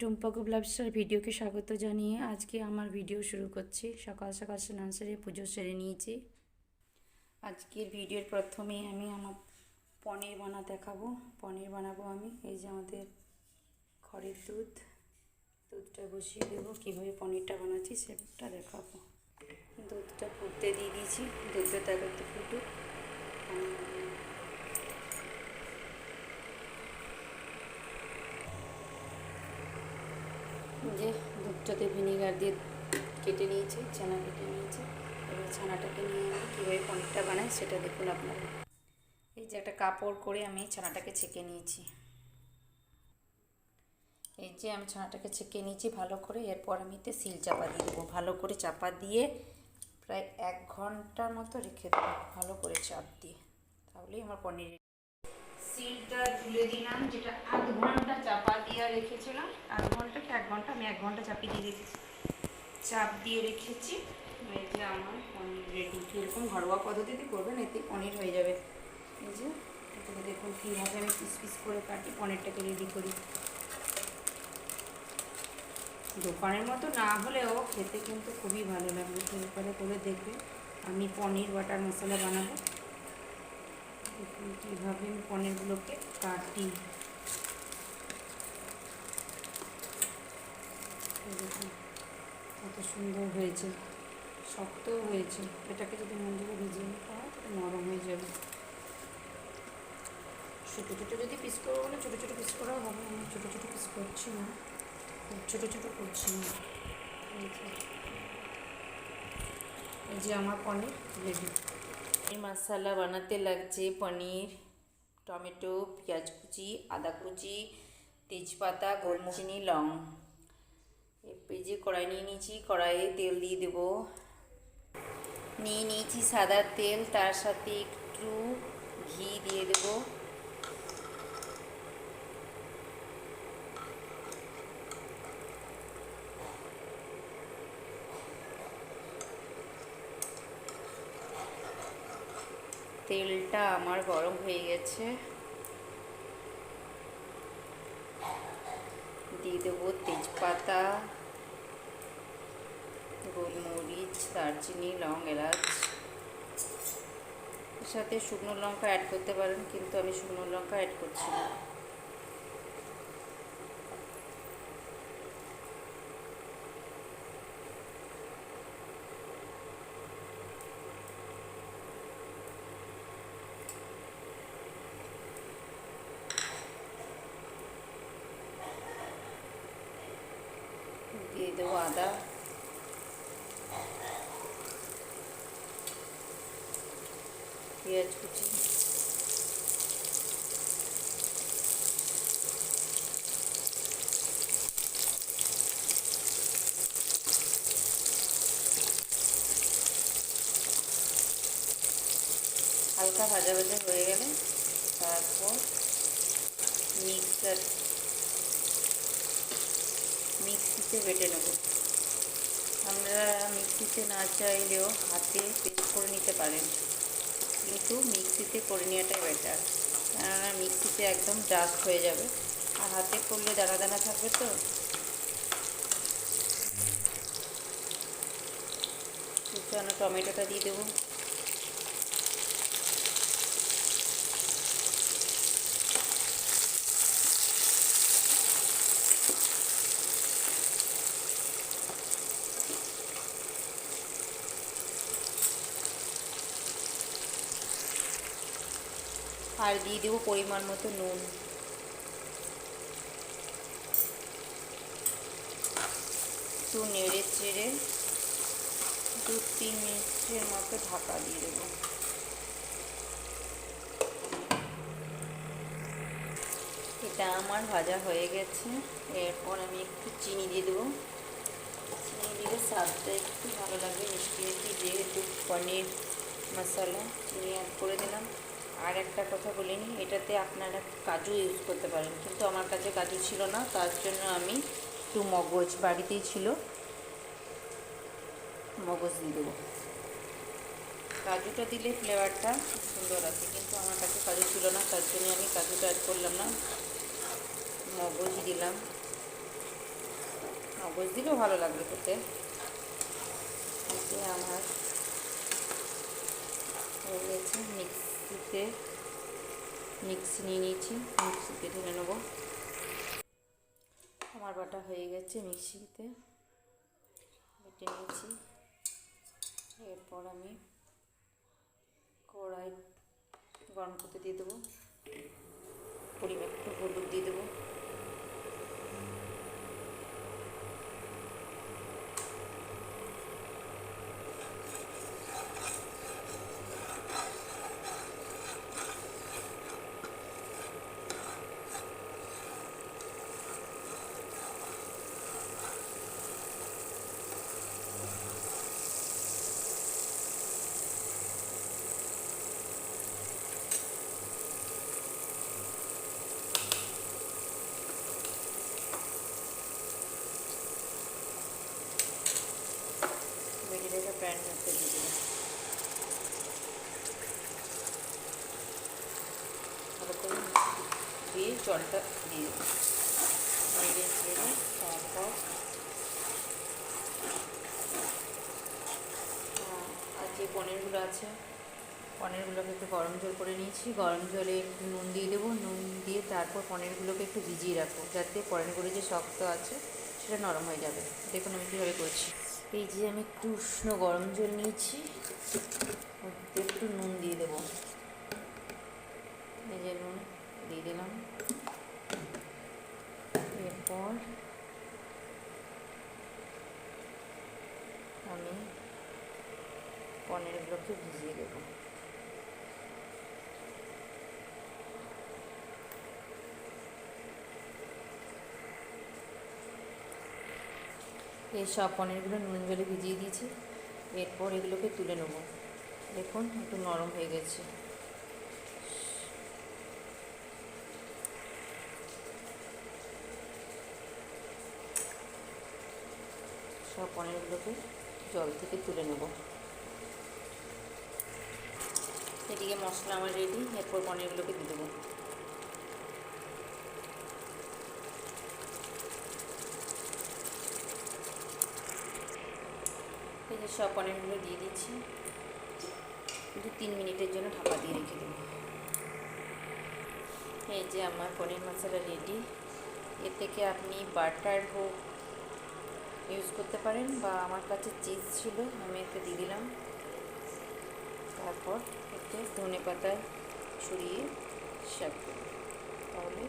টুম্পা গুবলাবসার ভিডিওকে স্বাগত জানিয়ে আজকে আমার ভিডিও শুরু করছি। সকাল সকাল স্নান সেরে পুজো সেরে নিয়েছি। আজকের ভিডিওর প্রথমে আমি আমার পনির বানা দেখাবো। পনির বানাবো আমি। এই যে আমাদের খড়ের দুধ। দুধটা বসিয়ে দেবো। কীভাবে পনিরটা বানাচ্ছি সেটা দেখাবো। দুধটা ফুটতে দিয়ে দিয়েছি। দুধটা একটু ফুটুক। যে দুধটাতে ভিনিগার দিয়ে কেটে নিয়েছি, ছানা কেটে নিয়েছি। এবার ছানাটাকে নিয়ে আমি কীভাবে পনিরটা বানাই সেটা দেখুন আপনারা। এই যে একটা কাপড় করে আমি ছানাটাকে ছেঁকে নিয়েছি। এই যে আমি ছানাটাকে ছেঁকে নিয়েছি ভালো করে, এরপর আমি এতে সিল চাপা দিয়ে দেবো। ভালো করে চাপা দিয়ে প্রায় এক ঘণ্টার মতো রেখে দেবো, ভালো করে চাপ দিয়ে। তাহলেই আমার পনির সিলটা তুলে দিলাম, যেটা আধ ঘণ্টা চাপা দিয়ে রেখেছিলাম। আধ ঘণ্টা কি এক ঘণ্টা, আমি এক ঘণ্টা চাপিয়ে দিয়ে রেখেছি। চাপ দিয়ে রেখেছি, এই যে আমার পনির রেডি এরকম ঘরোয়া পদ্ধতিতে করবেন, এতে পনির হয়ে যাবে। এই যে এটাকে দেখুন কীভাবে আমি পিস পিস করে কাটি, পনিরটাকে রেডি করি। দোকানের মতো না হলেও খেতে কিন্তু খুবই ভালো লাগবে করে করে দেখবে আমি পনির বাটার মশলা বানাবো। কীভাবে আমি পনিরগুলোকে কাটি। দেখুন, কত সুন্দর হয়েছে, শক্তও হয়েছে। এটাকে যদি মন্দিরে ভিজিয়ে নিতে হয়, তাহলে নরম হয়ে যাবে। ছোটো ছোটো যদি পিস করব বলে, ছোটো ছোটো পিস করাও হবে আমি ছোটো ছোটো পিস করছি না ছোটো ছোটো করছি না। এই যে আমার পনির রেডি এই মশলা বানাতে লাগছে পনির, টমেটো, পেঁয়াজ কুচি, আদা কুচি, তেজপাতা গোলমচিনি লং। এই যে কড়াই নিয়ে নিয়েছি, কড়াইয়ে তেল দিয়ে দেব। নিয়ে নিয়েছি সাদা তেল, তার সাথে একটু ঘি দিয়ে দেব। তেলটা আমার গরম হয়ে গেছে। দিয়ে দেবো তেজপাতা, গোলমরিচ, দারচিনি, লং এলাচ। সাথে শুকনো লঙ্কা অ্যাড করতে পারেন, কিন্তু আমি শুকনো লঙ্কা অ্যাড করছি না। দিয়ে দেবো আদা পেঁয়াজ কুচি হালকা ভাজা ভাজা হয়ে গেলে তারপর মিক্সার মিক্সিতে বেটে নেব। আমরা মিক্সিতে না চাইলেও হাতে পেস্ট করে নিতে পারেন। কিন্তু মিক্সিতে করে নেওয়াটাই বেটার কেননা মিক্সিতে একদম ডাস্ট হয়ে যাবে। আর হাতে করলে দানা দানা থাকবে তো। কুচানো টমেটোটা দিয়ে দেবো। আর দিয়ে দেবো পরিমাণ মতো নুন। একটু নেড়ে চেড়ে দু তিন মিনিটের মতো ঢাকা দিয়ে দেবো। এটা আমার ভাজা হয়ে গেছে। এরপর আমি একটু চিনি দিয়ে দেবো। চিনি দিলে স্বাদটা একটু ভালো লাগবে মিষ্টি মিষ্টি যেহেতু পনির মশলা চিনি অ্যাড করে দিলাম। আর একটা কথা বলিনি এটাতে আপনারা কাজু ইউজ করতে পারেন। কিন্তু আমার কাছে কাজু ছিল না, তার জন্য আমি একটু মগজ বাড়িতেই ছিল। মগজ দিয়ে দেবো। কাজুটা দিলে ফ্লেভারটা সুন্দর আছে কিন্তু আমার কাছে কাজু ছিল না, তার জন্য আমি কাজুটা অ্যাড করলাম না। মগজ দিলাম। মগজ দিলেও ভালো লাগবে খেতে। আমার হয়ে গেছে মিক্সিতে মিক্সি নিয়ে নিয়েছি, মিক্সিতে ঢেলে নেব। আমার বাটা হয়ে গেছে মিক্সিতে। বেটে নিয়েছি। এরপর আমি কড়াই গরম করতে দিয়ে দেবো। পরিমাণ একটু হলুদ দিয়ে দেবো। রেখে প্যান করতে দিয়ে দেবো ভালো করে দিয়ে জলটা দিয়ে নেড়ে চেড়ে তারপর আর যে পনিরগুলো আছে পনিরগুলোকে একটু গরম জল করে নিয়েছি গরম জলে একটু নুন দিয়ে দেবো নুন দিয়ে তারপর পনিরগুলোকে একটু ভিজিয়ে রাখব যাতে পনিরগুলো যে শক্ত আছে সেটা নরম হয়ে যাবে দেখুন আমি কীভাবে করছি এই যে আমি একটু উষ্ণ গরম জল নিয়েছি একটু নুন দিয়ে দেবো। এই যে নুন দিয়ে দিলাম। এরপর আমি পনিরগুলোকে ভিজিয়ে দেবো। এই সব পনিরগুলো নুন জলে ভিজিয়ে দিয়েছি। এরপর এগুলোকে তুলে নেব। দেখুন, একটু নরম হয়ে গেছে। সব পনিরগুলোকে জল থেকে তুলে নেব। এদিকে মশলা আমার রেডি এরপর পনিরগুলোকে দিয়ে দেবো। সব পনিরগুলো দিয়ে দিচ্ছি। দু তিন মিনিটের জন্য ঢাকা দিয়ে রেখে দেবো। এই যে আমার পনির মশলা রেডি এ থেকে আপনি বাটার হোক ইউজ করতে পারেন বা আমার কাছে চিজ ছিল, আমি এতে দিয়ে দিলাম। তারপর এতে ধনে পাতা ছড়িয়ে সার্ভ তাহলে